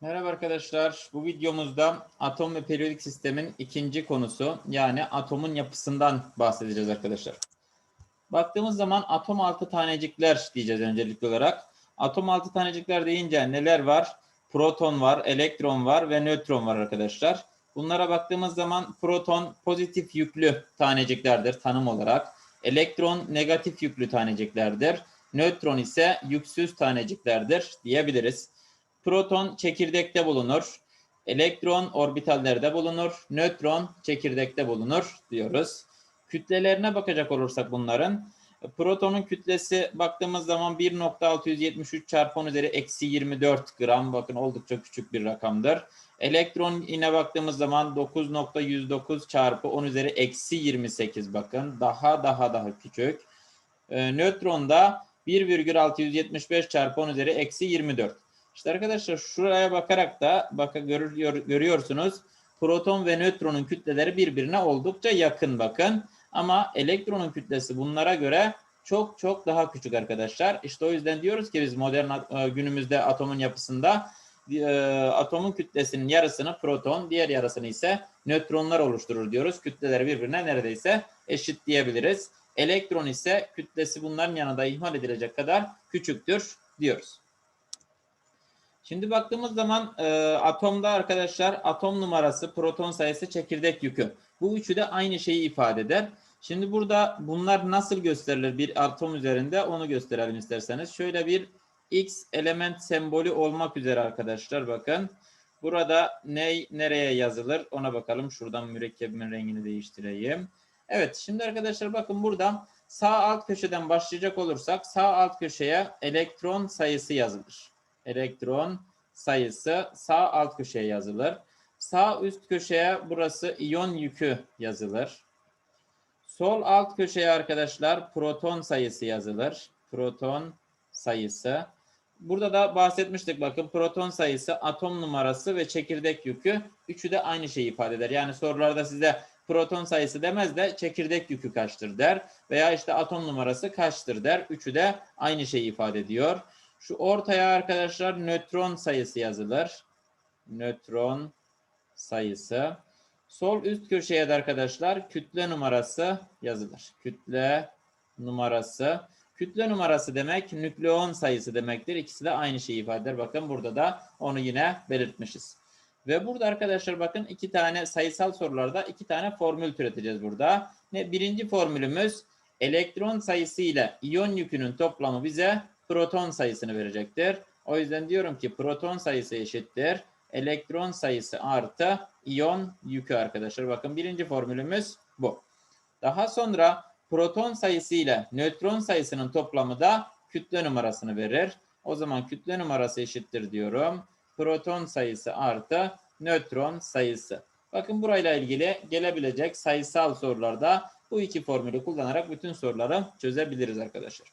Merhaba arkadaşlar. Bu videomuzda atom ve periyodik sistemin ikinci konusu yani atomun yapısından bahsedeceğiz arkadaşlar. Baktığımız zaman atom altı tanecikler diyeceğiz öncelikli olarak. Atom altı tanecikler deyince neler var? Proton var, elektron var ve nötron var arkadaşlar. Bunlara baktığımız zaman proton pozitif yüklü taneciklerdir tanım olarak. Elektron negatif yüklü taneciklerdir. Nötron ise yüksüz taneciklerdir diyebiliriz. Proton çekirdekte bulunur. Elektron orbitallerde bulunur. Nötron çekirdekte bulunur diyoruz. Kütlelerine bakacak olursak bunların protonun kütlesi baktığımız zaman 1.673 çarpı 10 üzeri eksi 24 gram. Bakın oldukça küçük bir rakamdır. Elektron yine baktığımız zaman 9.109 çarpı 10 üzeri eksi 28 bakın. Daha daha daha küçük. Ee, nötron da 1,675 çarpı 10 üzeri eksi 24. İşte arkadaşlar şuraya bakarak da bakın görüyor, görüyorsunuz proton ve nötronun kütleleri birbirine oldukça yakın bakın. Ama elektronun kütlesi bunlara göre çok çok daha küçük arkadaşlar. İşte o yüzden diyoruz ki biz modern e, günümüzde atomun yapısında e, atomun kütlesinin yarısını proton, diğer yarısını ise nötronlar oluşturur diyoruz. Kütleleri birbirine neredeyse eşit diyebiliriz. Elektron ise kütlesi bunların yanında ihmal edilecek kadar küçüktür diyoruz. Şimdi baktığımız zaman e, atomda arkadaşlar atom numarası, proton sayısı, çekirdek yükü. Bu üçü de aynı şeyi ifade eder. Şimdi burada bunlar nasıl gösterilir bir atom üzerinde onu gösterelim isterseniz. Şöyle bir X element sembolü olmak üzere arkadaşlar bakın. Burada ne nereye yazılır ona bakalım. Şuradan mürekkebimin rengini değiştireyim. Evet şimdi arkadaşlar bakın burada sağ alt köşeden başlayacak olursak sağ alt köşeye elektron sayısı yazılır elektron sayısı sağ alt köşeye yazılır. Sağ üst köşeye burası iyon yükü yazılır. Sol alt köşeye arkadaşlar proton sayısı yazılır. Proton sayısı. Burada da bahsetmiştik bakın proton sayısı, atom numarası ve çekirdek yükü üçü de aynı şeyi ifade eder. Yani sorularda size proton sayısı demez de çekirdek yükü kaçtır der veya işte atom numarası kaçtır der. Üçü de aynı şeyi ifade ediyor. Şu ortaya arkadaşlar nötron sayısı yazılır. Nötron sayısı. Sol üst köşeye de arkadaşlar kütle numarası yazılır. Kütle numarası. Kütle numarası demek nükleon sayısı demektir. İkisi de aynı şeyi ifade eder. Bakın burada da onu yine belirtmişiz. Ve burada arkadaşlar bakın iki tane sayısal sorularda iki tane formül türeteceğiz burada. Ne birinci formülümüz elektron sayısı ile iyon yükünün toplamı bize proton sayısını verecektir. O yüzden diyorum ki proton sayısı eşittir. Elektron sayısı artı iyon yükü arkadaşlar. Bakın birinci formülümüz bu. Daha sonra proton sayısı ile nötron sayısının toplamı da kütle numarasını verir. O zaman kütle numarası eşittir diyorum. Proton sayısı artı nötron sayısı. Bakın burayla ilgili gelebilecek sayısal sorularda bu iki formülü kullanarak bütün soruları çözebiliriz arkadaşlar.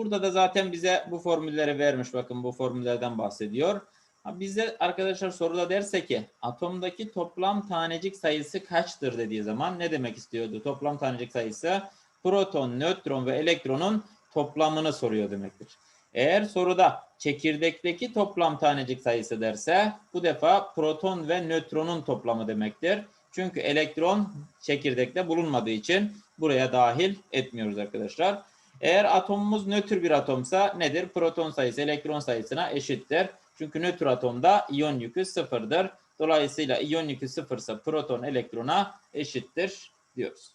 Burada da zaten bize bu formülleri vermiş. Bakın bu formüllerden bahsediyor. Bize arkadaşlar soruda derse ki atomdaki toplam tanecik sayısı kaçtır dediği zaman ne demek istiyordu? Toplam tanecik sayısı proton, nötron ve elektronun toplamını soruyor demektir. Eğer soruda çekirdekteki toplam tanecik sayısı derse bu defa proton ve nötronun toplamı demektir. Çünkü elektron çekirdekte bulunmadığı için buraya dahil etmiyoruz arkadaşlar. Eğer atomumuz nötr bir atomsa nedir? Proton sayısı elektron sayısına eşittir. Çünkü nötr atomda iyon yükü sıfırdır. Dolayısıyla iyon yükü sıfırsa proton elektrona eşittir diyoruz.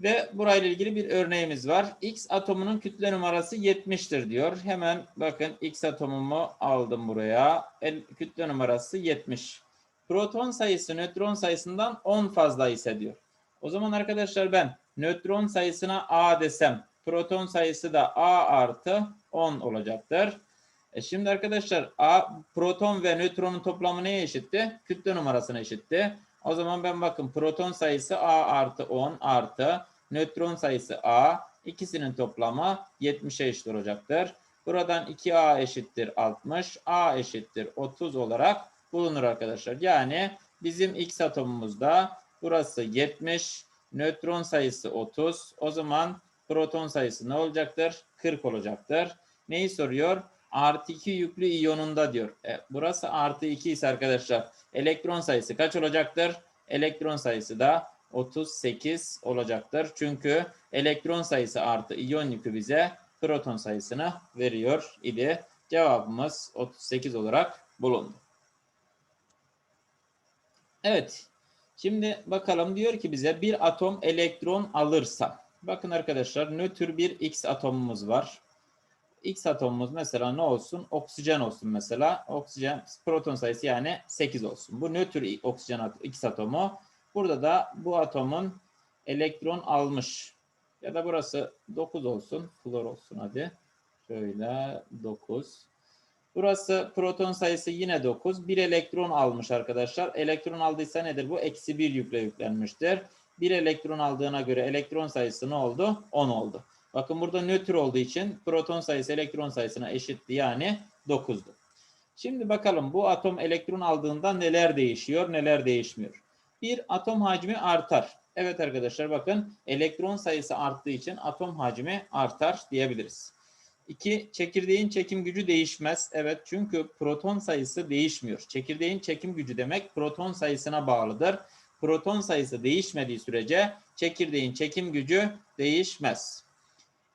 Ve burayla ilgili bir örneğimiz var. X atomunun kütle numarası 70'tir diyor. Hemen bakın X atomumu aldım buraya. El, kütle numarası 70. Proton sayısı nötron sayısından 10 fazla ise diyor. O zaman arkadaşlar ben nötron sayısına A desem proton sayısı da A artı 10 olacaktır. E şimdi arkadaşlar A proton ve nötronun toplamı neye eşitti? Kütle numarasına eşitti. O zaman ben bakın proton sayısı A artı 10 artı nötron sayısı A ikisinin toplamı 70'e eşit olacaktır. Buradan 2A eşittir 60, A eşittir 30 olarak bulunur arkadaşlar. Yani bizim X atomumuzda burası 70, nötron sayısı 30. O zaman proton sayısı ne olacaktır? 40 olacaktır. Neyi soruyor? artı 2 yüklü iyonunda diyor. E, burası artı 2 ise arkadaşlar elektron sayısı kaç olacaktır? Elektron sayısı da 38 olacaktır. Çünkü elektron sayısı artı iyon yükü bize proton sayısını veriyor idi. Cevabımız 38 olarak bulundu. Evet. Şimdi bakalım diyor ki bize bir atom elektron alırsa. Bakın arkadaşlar nötr bir X atomumuz var. X atomumuz mesela ne olsun? Oksijen olsun mesela. Oksijen proton sayısı yani 8 olsun. Bu nötr oksijen X atomu. Burada da bu atomun elektron almış. Ya da burası 9 olsun. Flor olsun hadi. Şöyle 9. Burası proton sayısı yine 9. Bir elektron almış arkadaşlar. Elektron aldıysa nedir bu? Eksi 1 yükle yüklenmiştir. Bir elektron aldığına göre elektron sayısı ne oldu? 10 oldu. Bakın burada nötr olduğu için proton sayısı elektron sayısına eşitti yani 9'du. Şimdi bakalım bu atom elektron aldığında neler değişiyor, neler değişmiyor. Bir atom hacmi artar. Evet arkadaşlar bakın elektron sayısı arttığı için atom hacmi artar diyebiliriz. İki, çekirdeğin çekim gücü değişmez. Evet çünkü proton sayısı değişmiyor. Çekirdeğin çekim gücü demek proton sayısına bağlıdır. Proton sayısı değişmediği sürece çekirdeğin çekim gücü değişmez.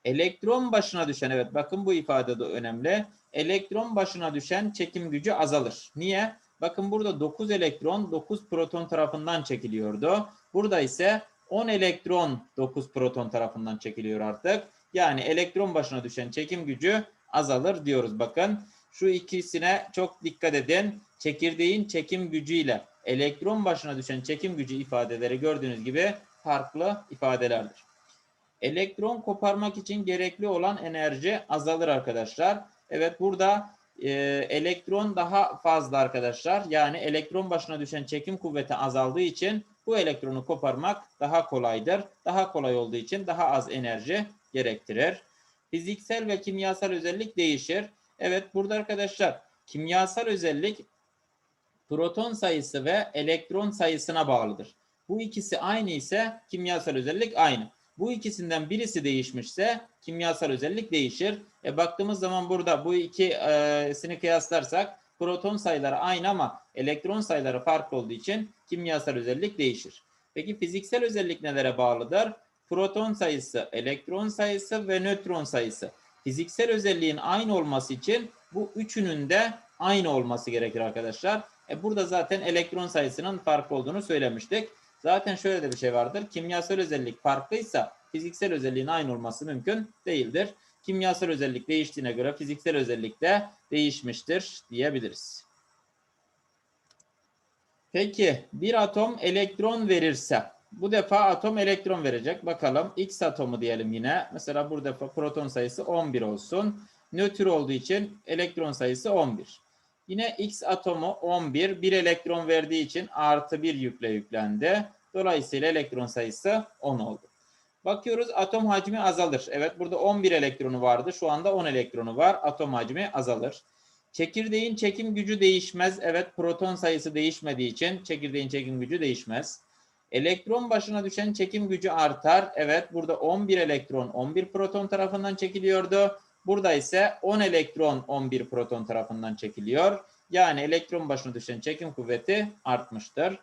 Elektron başına düşen, evet bakın bu ifade de önemli. Elektron başına düşen çekim gücü azalır. Niye? Bakın burada 9 elektron 9 proton tarafından çekiliyordu. Burada ise 10 elektron 9 proton tarafından çekiliyor artık. Yani elektron başına düşen çekim gücü azalır diyoruz bakın. Şu ikisine çok dikkat edin. Çekirdeğin çekim gücüyle elektron başına düşen çekim gücü ifadeleri gördüğünüz gibi farklı ifadelerdir. Elektron koparmak için gerekli olan enerji azalır arkadaşlar. Evet burada e, elektron daha fazla arkadaşlar. Yani elektron başına düşen çekim kuvveti azaldığı için bu elektronu koparmak daha kolaydır. Daha kolay olduğu için daha az enerji gerektirir. Fiziksel ve kimyasal özellik değişir. Evet burada arkadaşlar kimyasal özellik proton sayısı ve elektron sayısına bağlıdır. Bu ikisi aynı ise kimyasal özellik aynı. Bu ikisinden birisi değişmişse kimyasal özellik değişir. E baktığımız zaman burada bu ikisini kıyaslarsak proton sayıları aynı ama elektron sayıları farklı olduğu için kimyasal özellik değişir. Peki fiziksel özellik nelere bağlıdır? Proton sayısı, elektron sayısı ve nötron sayısı. Fiziksel özelliğin aynı olması için bu üçünün de aynı olması gerekir arkadaşlar. E burada zaten elektron sayısının farklı olduğunu söylemiştik. Zaten şöyle de bir şey vardır. Kimyasal özellik farklıysa fiziksel özelliğin aynı olması mümkün değildir. Kimyasal özellik değiştiğine göre fiziksel özellik de değişmiştir diyebiliriz. Peki bir atom elektron verirse bu defa atom elektron verecek. Bakalım X atomu diyelim yine. Mesela bu defa proton sayısı 11 olsun. Nötr olduğu için elektron sayısı 11. Yine X atomu 11 bir elektron verdiği için artı bir yükle yüklendi. Dolayısıyla elektron sayısı 10 oldu. Bakıyoruz atom hacmi azalır. Evet burada 11 elektronu vardı. Şu anda 10 elektronu var. Atom hacmi azalır. Çekirdeğin çekim gücü değişmez. Evet proton sayısı değişmediği için çekirdeğin çekim gücü değişmez. Elektron başına düşen çekim gücü artar. Evet burada 11 elektron 11 proton tarafından çekiliyordu. Burada ise 10 elektron 11 proton tarafından çekiliyor. Yani elektron başına düşen çekim kuvveti artmıştır.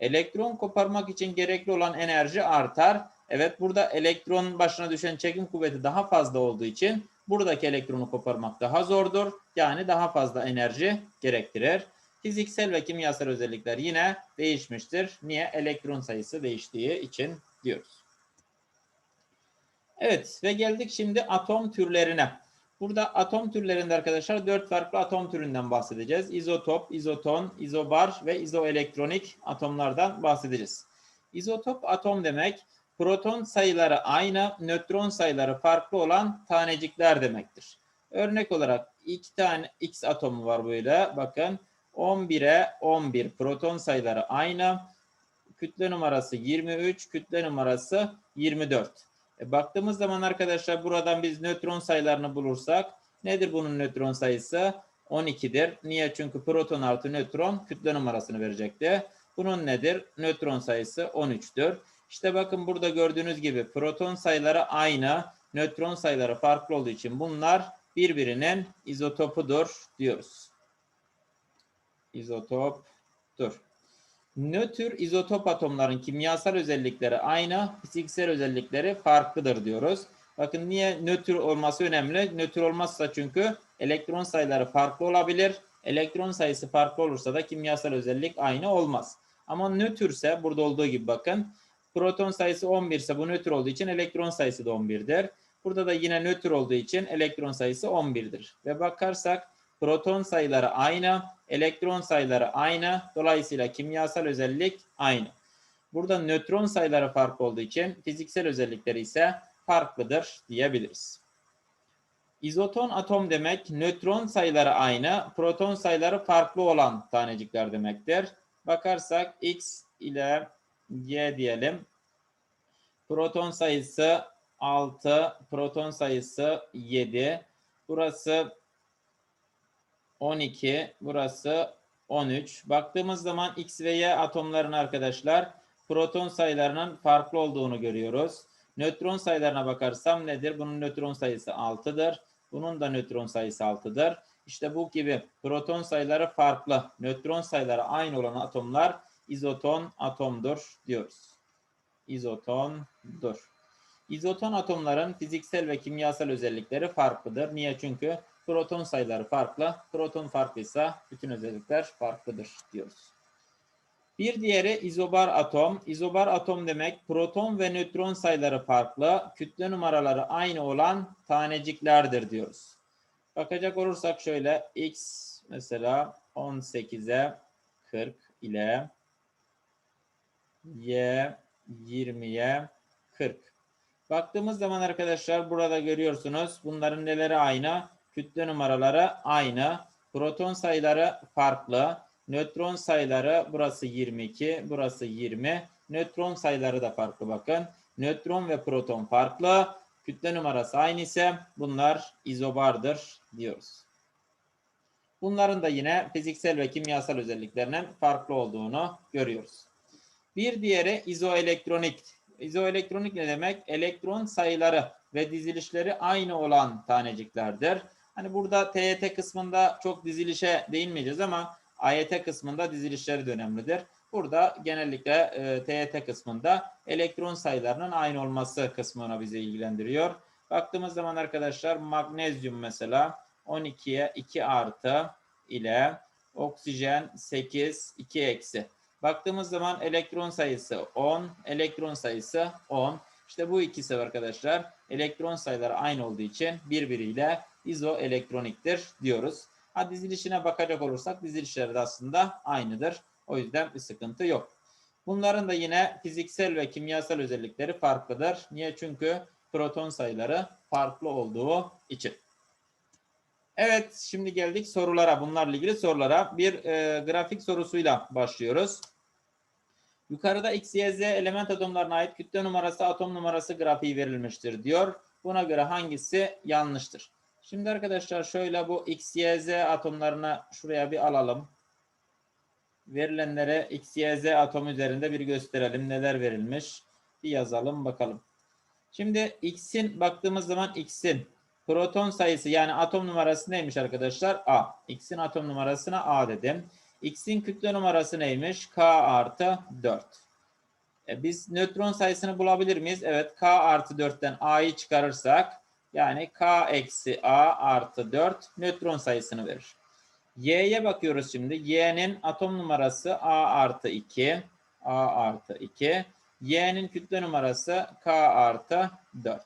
Elektron koparmak için gerekli olan enerji artar. Evet burada elektron başına düşen çekim kuvveti daha fazla olduğu için buradaki elektronu koparmak daha zordur. Yani daha fazla enerji gerektirir. Fiziksel ve kimyasal özellikler yine değişmiştir. Niye? Elektron sayısı değiştiği için diyoruz. Evet ve geldik şimdi atom türlerine. Burada atom türlerinde arkadaşlar dört farklı atom türünden bahsedeceğiz. İzotop, izoton, izobar ve izoelektronik atomlardan bahsedeceğiz. İzotop atom demek proton sayıları aynı, nötron sayıları farklı olan tanecikler demektir. Örnek olarak iki tane X atomu var böyle. Bakın 11'e 11 proton sayıları aynı. Kütle numarası 23, kütle numarası 24. E, baktığımız zaman arkadaşlar buradan biz nötron sayılarını bulursak nedir bunun nötron sayısı? 12'dir. Niye? Çünkü proton artı nötron kütle numarasını verecekti. Bunun nedir? Nötron sayısı 13'tür. İşte bakın burada gördüğünüz gibi proton sayıları aynı, nötron sayıları farklı olduğu için bunlar birbirinin izotopudur diyoruz. İzotoptur. Nötr izotop atomların kimyasal özellikleri aynı, fiziksel özellikleri farklıdır diyoruz. Bakın niye nötr olması önemli? Nötr olmazsa çünkü elektron sayıları farklı olabilir. Elektron sayısı farklı olursa da kimyasal özellik aynı olmaz. Ama nötrse burada olduğu gibi bakın. Proton sayısı 11 ise bu nötr olduğu için elektron sayısı da 11'dir. Burada da yine nötr olduğu için elektron sayısı 11'dir. Ve bakarsak proton sayıları aynı, elektron sayıları aynı. Dolayısıyla kimyasal özellik aynı. Burada nötron sayıları farklı olduğu için fiziksel özellikleri ise farklıdır diyebiliriz. İzoton atom demek nötron sayıları aynı, proton sayıları farklı olan tanecikler demektir. Bakarsak X ile Y diyelim. Proton sayısı 6, proton sayısı 7. Burası 12, burası 13. Baktığımız zaman X ve Y atomların arkadaşlar proton sayılarının farklı olduğunu görüyoruz. Nötron sayılarına bakarsam nedir? Bunun nötron sayısı 6'dır. Bunun da nötron sayısı 6'dır. İşte bu gibi proton sayıları farklı, nötron sayıları aynı olan atomlar izoton atomdur diyoruz. İzotondur. İzoton atomların fiziksel ve kimyasal özellikleri farklıdır. Niye? Çünkü proton sayıları farklı. Proton farklıysa bütün özellikler farklıdır diyoruz. Bir diğeri izobar atom. İzobar atom demek proton ve nötron sayıları farklı, kütle numaraları aynı olan taneciklerdir diyoruz. Bakacak olursak şöyle x mesela 18'e 40 ile y 20'ye 40. Baktığımız zaman arkadaşlar burada görüyorsunuz bunların neleri aynı? Kütle numaraları aynı. Proton sayıları farklı. Nötron sayıları burası 22, burası 20. Nötron sayıları da farklı bakın. Nötron ve proton farklı. Kütle numarası aynı ise bunlar izobardır diyoruz. Bunların da yine fiziksel ve kimyasal özelliklerinin farklı olduğunu görüyoruz. Bir diğeri izoelektronik. İzoelektronik ne demek? Elektron sayıları ve dizilişleri aynı olan taneciklerdir. Hani burada TYT kısmında çok dizilişe değinmeyeceğiz ama AYT kısmında dizilişleri de önemlidir. Burada genellikle e, TYT kısmında elektron sayılarının aynı olması kısmına bizi ilgilendiriyor. Baktığımız zaman arkadaşlar magnezyum mesela 12'ye 2 artı ile oksijen 8 2 eksi. Baktığımız zaman elektron sayısı 10, elektron sayısı 10. İşte bu ikisi arkadaşlar elektron sayıları aynı olduğu için birbiriyle izoelektroniktir diyoruz. Ha dizilişine bakacak olursak dizilişleri de aslında aynıdır. O yüzden bir sıkıntı yok. Bunların da yine fiziksel ve kimyasal özellikleri farklıdır. Niye? Çünkü proton sayıları farklı olduğu için. Evet, şimdi geldik sorulara. Bunlarla ilgili sorulara. Bir e, grafik sorusuyla başlıyoruz. Yukarıda X, Y, Z element atomlarına ait kütle numarası, atom numarası grafiği verilmiştir diyor. Buna göre hangisi yanlıştır? Şimdi arkadaşlar şöyle bu X, Y, Z atomlarını şuraya bir alalım. Verilenlere X, Y, Z atom üzerinde bir gösterelim. Neler verilmiş? Bir yazalım bakalım. Şimdi X'in baktığımız zaman X'in proton sayısı yani atom numarası neymiş arkadaşlar? A. X'in atom numarasına A dedim. X'in kütle numarası neymiş? K artı 4. E biz nötron sayısını bulabilir miyiz? Evet. K artı 4'ten A'yı çıkarırsak yani K eksi A artı 4 nötron sayısını verir. Y'ye bakıyoruz şimdi. Y'nin atom numarası A artı 2. A artı 2. Y'nin kütle numarası K artı 4.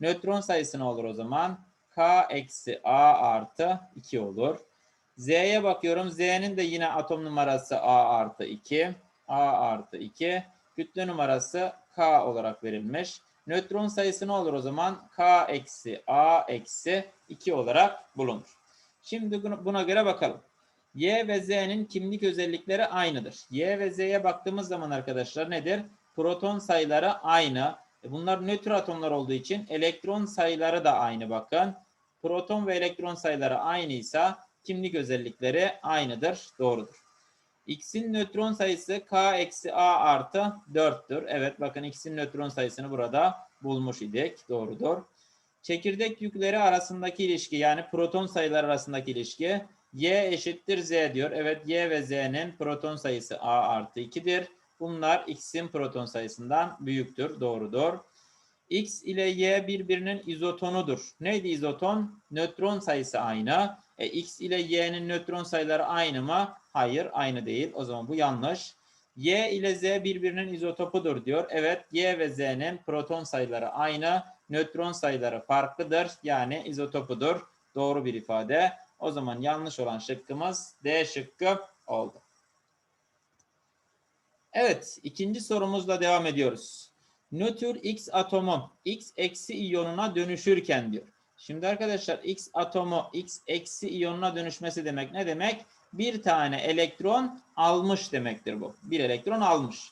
Nötron sayısı ne olur o zaman? K eksi A artı 2 olur. Z'ye bakıyorum. Z'nin de yine atom numarası A artı 2. A artı 2. Kütle numarası K olarak verilmiş. Nötron sayısı ne olur o zaman? K eksi A eksi 2 olarak bulunur. Şimdi buna göre bakalım. Y ve Z'nin kimlik özellikleri aynıdır. Y ve Z'ye baktığımız zaman arkadaşlar nedir? Proton sayıları aynı. E, bunlar nötr atomlar olduğu için elektron sayıları da aynı bakın. Proton ve elektron sayıları aynıysa kimlik özellikleri aynıdır. Doğrudur. X'in nötron sayısı K eksi A artı 4'tür. Evet bakın X'in nötron sayısını burada bulmuş idik. Doğrudur. Çekirdek yükleri arasındaki ilişki yani proton sayıları arasındaki ilişki y eşittir z diyor. Evet y ve z'nin proton sayısı a artı 2'dir. Bunlar x'in proton sayısından büyüktür. Doğrudur. X ile Y birbirinin izotonudur. Neydi izoton? Nötron sayısı aynı. E, X ile Y'nin nötron sayıları aynı mı? Hayır, aynı değil. O zaman bu yanlış. Y ile Z birbirinin izotopudur diyor. Evet, Y ve Z'nin proton sayıları aynı. Nötron sayıları farklıdır. Yani izotopudur. Doğru bir ifade. O zaman yanlış olan şıkkımız D şıkkı oldu. Evet, ikinci sorumuzla devam ediyoruz. Nötr X atomu X eksi iyonuna dönüşürken diyor. Şimdi arkadaşlar X atomu X eksi iyonuna dönüşmesi demek ne demek? Bir tane elektron almış demektir bu. Bir elektron almış.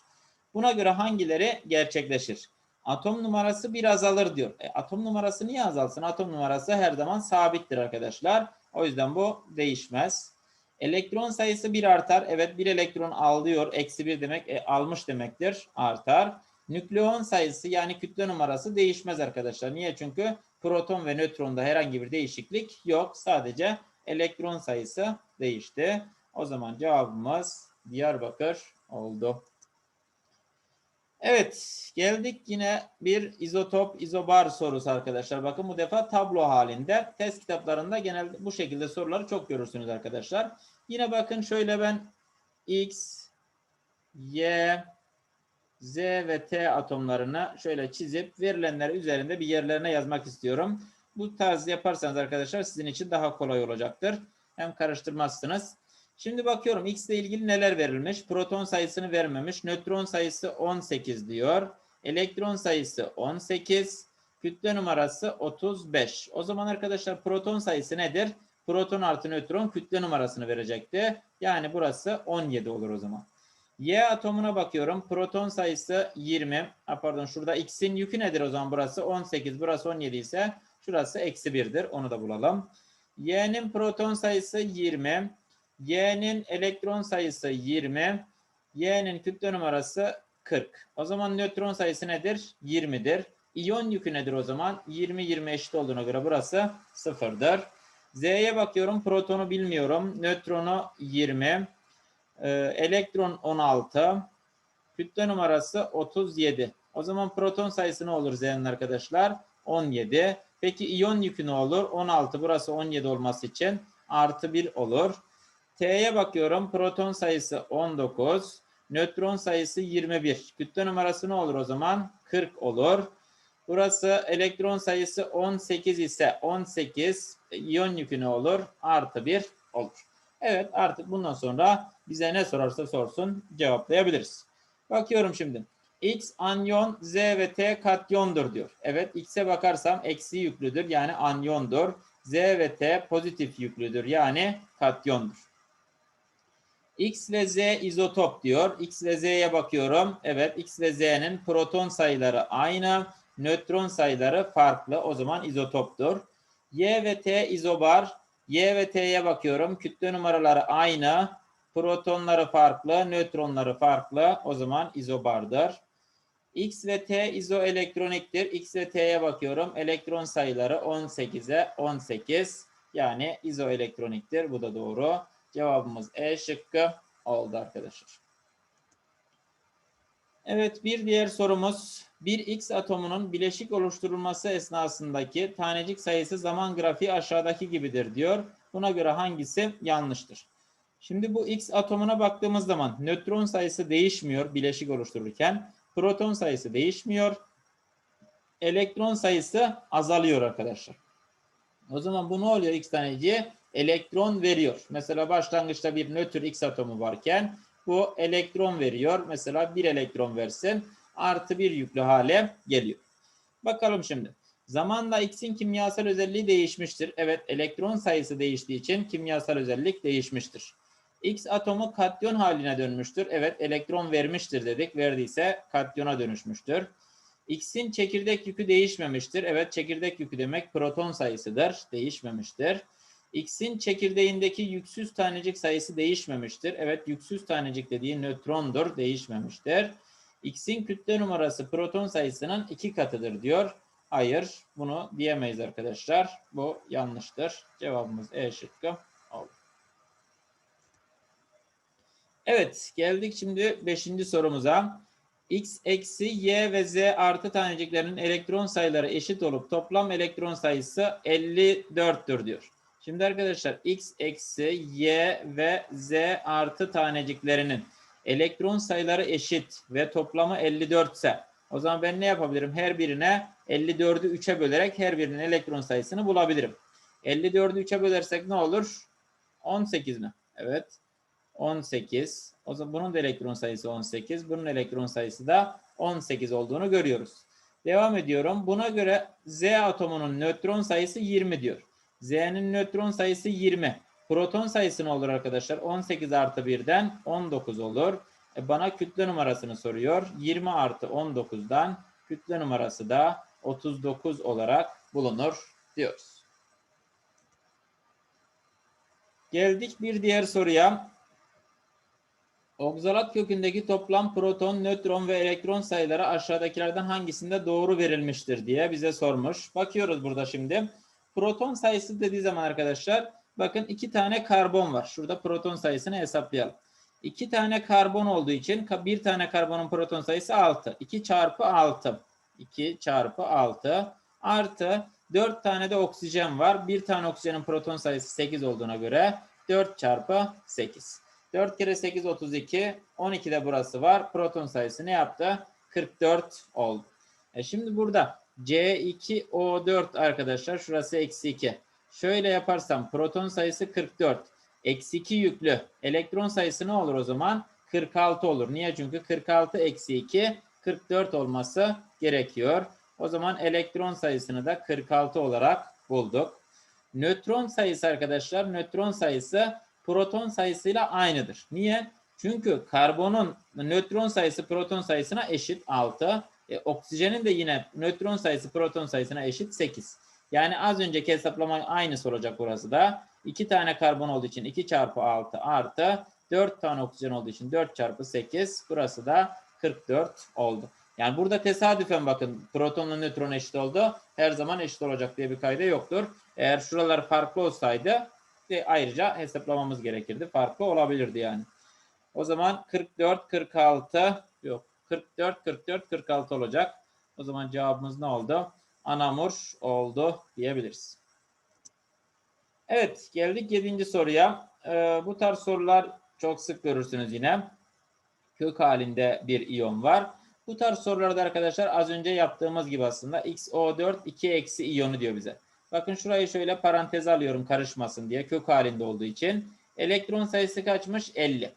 Buna göre hangileri gerçekleşir? Atom numarası bir azalır diyor. E, atom numarası niye azalsın? Atom numarası her zaman sabittir arkadaşlar. O yüzden bu değişmez. Elektron sayısı bir artar. Evet bir elektron alıyor. Eksi bir demek e, almış demektir. Artar. Nükleon sayısı yani kütle numarası değişmez arkadaşlar. Niye? Çünkü proton ve nötronda herhangi bir değişiklik yok. Sadece elektron sayısı değişti. O zaman cevabımız Diyarbakır oldu. Evet, geldik yine bir izotop, izobar sorusu arkadaşlar. Bakın bu defa tablo halinde. Test kitaplarında genelde bu şekilde soruları çok görürsünüz arkadaşlar. Yine bakın şöyle ben X, Y, Z ve T atomlarını şöyle çizip verilenleri üzerinde bir yerlerine yazmak istiyorum. Bu tarz yaparsanız arkadaşlar sizin için daha kolay olacaktır. Hem karıştırmazsınız. Şimdi bakıyorum X ile ilgili neler verilmiş. Proton sayısını vermemiş. Nötron sayısı 18 diyor. Elektron sayısı 18. Kütle numarası 35. O zaman arkadaşlar proton sayısı nedir? Proton artı nötron kütle numarasını verecekti. Yani burası 17 olur o zaman. Y atomuna bakıyorum. Proton sayısı 20. Ha, pardon şurada X'in yükü nedir o zaman burası? 18. Burası 17 ise şurası eksi 1'dir. Onu da bulalım. Y'nin proton sayısı 20. Y'nin elektron sayısı 20. Y'nin kütle numarası 40. O zaman nötron sayısı nedir? 20'dir. İyon yükü nedir o zaman? 20-20 eşit olduğuna göre burası 0'dır. Z'ye bakıyorum. Protonu bilmiyorum. Nötronu 20. Ee, elektron 16. Kütle numarası 37. O zaman proton sayısı ne olur Z'nin arkadaşlar? 17. Peki iyon yükü ne olur? 16. Burası 17 olması için artı 1 olur. T'ye bakıyorum. Proton sayısı 19. Nötron sayısı 21. Kütle numarası ne olur o zaman? 40 olur. Burası elektron sayısı 18 ise 18. İyon yükü ne olur? Artı 1 olur. Evet artık bundan sonra bize ne sorarsa sorsun cevaplayabiliriz. Bakıyorum şimdi. X anyon, Z ve T katyondur diyor. Evet X'e bakarsam eksi yüklüdür yani anyondur. Z ve T pozitif yüklüdür yani katyondur. X ve Z izotop diyor. X ve Z'ye bakıyorum. Evet X ve Z'nin proton sayıları aynı. Nötron sayıları farklı. O zaman izotoptur. Y ve T izobar. Y ve T'ye bakıyorum. Kütle numaraları aynı. Protonları farklı. Nötronları farklı. O zaman izobardır. X ve T izoelektroniktir. X ve T'ye bakıyorum. Elektron sayıları 18'e 18. Yani izoelektroniktir. Bu da doğru. Cevabımız E şıkkı oldu arkadaşlar. Evet bir diğer sorumuz bir X atomunun bileşik oluşturulması esnasındaki tanecik sayısı zaman grafiği aşağıdaki gibidir diyor. Buna göre hangisi yanlıştır? Şimdi bu X atomuna baktığımız zaman nötron sayısı değişmiyor bileşik oluştururken. Proton sayısı değişmiyor. Elektron sayısı azalıyor arkadaşlar. O zaman bu ne oluyor X taneciğe? Elektron veriyor. Mesela başlangıçta bir nötr X atomu varken bu elektron veriyor. Mesela bir elektron versin artı bir yüklü hale geliyor. Bakalım şimdi. Zamanla X'in kimyasal özelliği değişmiştir. Evet elektron sayısı değiştiği için kimyasal özellik değişmiştir. X atomu katyon haline dönmüştür. Evet elektron vermiştir dedik. Verdiyse katyona dönüşmüştür. X'in çekirdek yükü değişmemiştir. Evet çekirdek yükü demek proton sayısıdır. Değişmemiştir. X'in çekirdeğindeki yüksüz tanecik sayısı değişmemiştir. Evet yüksüz tanecik dediği nötrondur. Değişmemiştir. X'in kütle numarası proton sayısının iki katıdır diyor. Hayır, bunu diyemeyiz arkadaşlar. Bu yanlıştır. Cevabımız E şıkkı oldu. Evet, geldik şimdi 5. sorumuza. X eksi Y ve Z artı taneciklerinin elektron sayıları eşit olup toplam elektron sayısı 54'tür diyor. Şimdi arkadaşlar X eksi Y ve Z artı taneciklerinin elektron sayıları eşit ve toplamı 54 ise o zaman ben ne yapabilirim? Her birine 54'ü 3'e bölerek her birinin elektron sayısını bulabilirim. 54'ü 3'e bölersek ne olur? 18 mi? Evet. 18. O zaman bunun da elektron sayısı 18. Bunun elektron sayısı da 18 olduğunu görüyoruz. Devam ediyorum. Buna göre Z atomunun nötron sayısı 20 diyor. Z'nin nötron sayısı 20. Proton sayısı ne olur arkadaşlar? 18 artı 1'den 19 olur. E bana kütle numarasını soruyor. 20 artı 19'dan kütle numarası da 39 olarak bulunur diyoruz. Geldik bir diğer soruya. Okzalat kökündeki toplam proton, nötron ve elektron sayıları aşağıdakilerden hangisinde doğru verilmiştir diye bize sormuş. Bakıyoruz burada şimdi. Proton sayısı dediği zaman arkadaşlar bakın iki tane karbon var. Şurada proton sayısını hesaplayalım. İki tane karbon olduğu için bir tane karbonun proton sayısı 6. 2 çarpı 6. 2 çarpı 6 artı 4 tane de oksijen var. Bir tane oksijenin proton sayısı 8 olduğuna göre 4 çarpı 8. 4 kere 8 32. 12 de burası var. Proton sayısı ne yaptı? 44 oldu. E şimdi burada C2O4 arkadaşlar şurası eksi 2. Şöyle yaparsam proton sayısı 44. Eksi 2 yüklü. Elektron sayısı ne olur o zaman? 46 olur. Niye? Çünkü 46 eksi 2 44 olması gerekiyor. O zaman elektron sayısını da 46 olarak bulduk. Nötron sayısı arkadaşlar nötron sayısı proton sayısıyla aynıdır. Niye? Çünkü karbonun nötron sayısı proton sayısına eşit 6. E, oksijenin de yine nötron sayısı proton sayısına eşit 8. Yani az önceki hesaplama aynısı olacak burası da. 2 tane karbon olduğu için 2 çarpı 6 artı 4 tane oksijen olduğu için 4 çarpı 8. Burası da 44 oldu. Yani burada tesadüfen bakın protonla nötron eşit oldu. Her zaman eşit olacak diye bir kayda yoktur. Eğer şuralar farklı olsaydı de ayrıca hesaplamamız gerekirdi. Farklı olabilirdi yani. O zaman 44, 46 yok. 44, 44, 46 olacak. O zaman cevabımız ne oldu? Anamur oldu diyebiliriz. Evet geldik 7. soruya. Ee, bu tarz sorular çok sık görürsünüz yine. Kök halinde bir iyon var. Bu tarz sorularda arkadaşlar az önce yaptığımız gibi aslında XO4 2 eksi iyonu diyor bize. Bakın şurayı şöyle parantez alıyorum karışmasın diye kök halinde olduğu için. Elektron sayısı kaçmış? 50.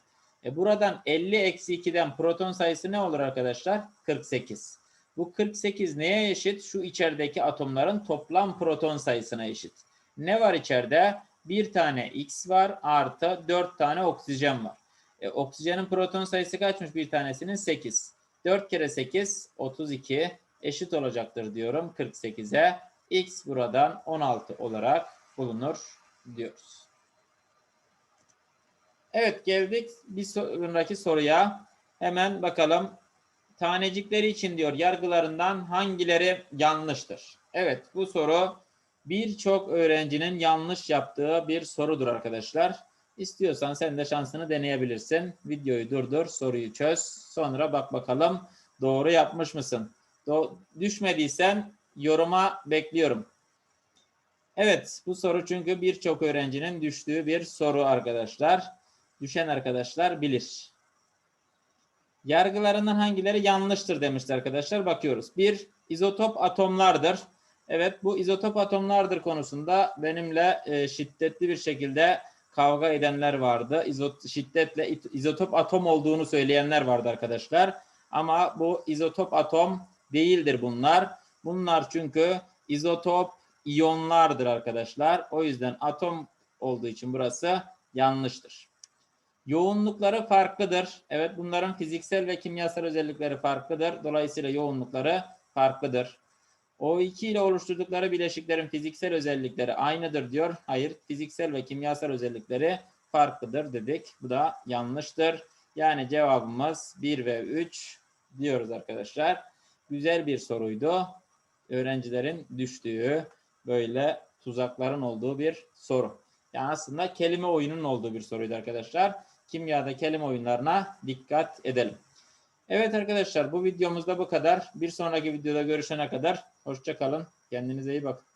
E buradan 50 eksi 2'den proton sayısı ne olur arkadaşlar? 48. Bu 48 neye eşit? Şu içerideki atomların toplam proton sayısına eşit. Ne var içeride? Bir tane X var artı 4 tane oksijen var. E, oksijenin proton sayısı kaçmış bir tanesinin? 8. 4 kere 8 32 eşit olacaktır diyorum 48'e. X buradan 16 olarak bulunur diyoruz. Evet geldik bir sonraki soruya. Hemen bakalım. Tanecikleri için diyor yargılarından hangileri yanlıştır? Evet bu soru birçok öğrencinin yanlış yaptığı bir sorudur arkadaşlar. İstiyorsan sen de şansını deneyebilirsin. Videoyu durdur, soruyu çöz. Sonra bak bakalım doğru yapmış mısın? Do düşmediysen yoruma bekliyorum. Evet bu soru çünkü birçok öğrencinin düştüğü bir soru arkadaşlar. Düşen arkadaşlar bilir. Yargılarından hangileri yanlıştır demişti arkadaşlar. Bakıyoruz. Bir, izotop atomlardır. Evet bu izotop atomlardır konusunda benimle e, şiddetli bir şekilde kavga edenler vardı. İzot, şiddetle izotop atom olduğunu söyleyenler vardı arkadaşlar. Ama bu izotop atom değildir bunlar. Bunlar çünkü izotop iyonlardır arkadaşlar. O yüzden atom olduğu için burası yanlıştır. Yoğunlukları farklıdır. Evet bunların fiziksel ve kimyasal özellikleri farklıdır. Dolayısıyla yoğunlukları farklıdır. O2 ile oluşturdukları bileşiklerin fiziksel özellikleri aynıdır diyor. Hayır, fiziksel ve kimyasal özellikleri farklıdır dedik. Bu da yanlıştır. Yani cevabımız 1 ve 3 diyoruz arkadaşlar. Güzel bir soruydu. öğrencilerin düştüğü böyle tuzakların olduğu bir soru. Yani aslında kelime oyunun olduğu bir soruydu arkadaşlar. Kimyada kelime oyunlarına dikkat edelim. Evet arkadaşlar bu videomuzda bu kadar. Bir sonraki videoda görüşene kadar hoşça kalın. Kendinize iyi bakın.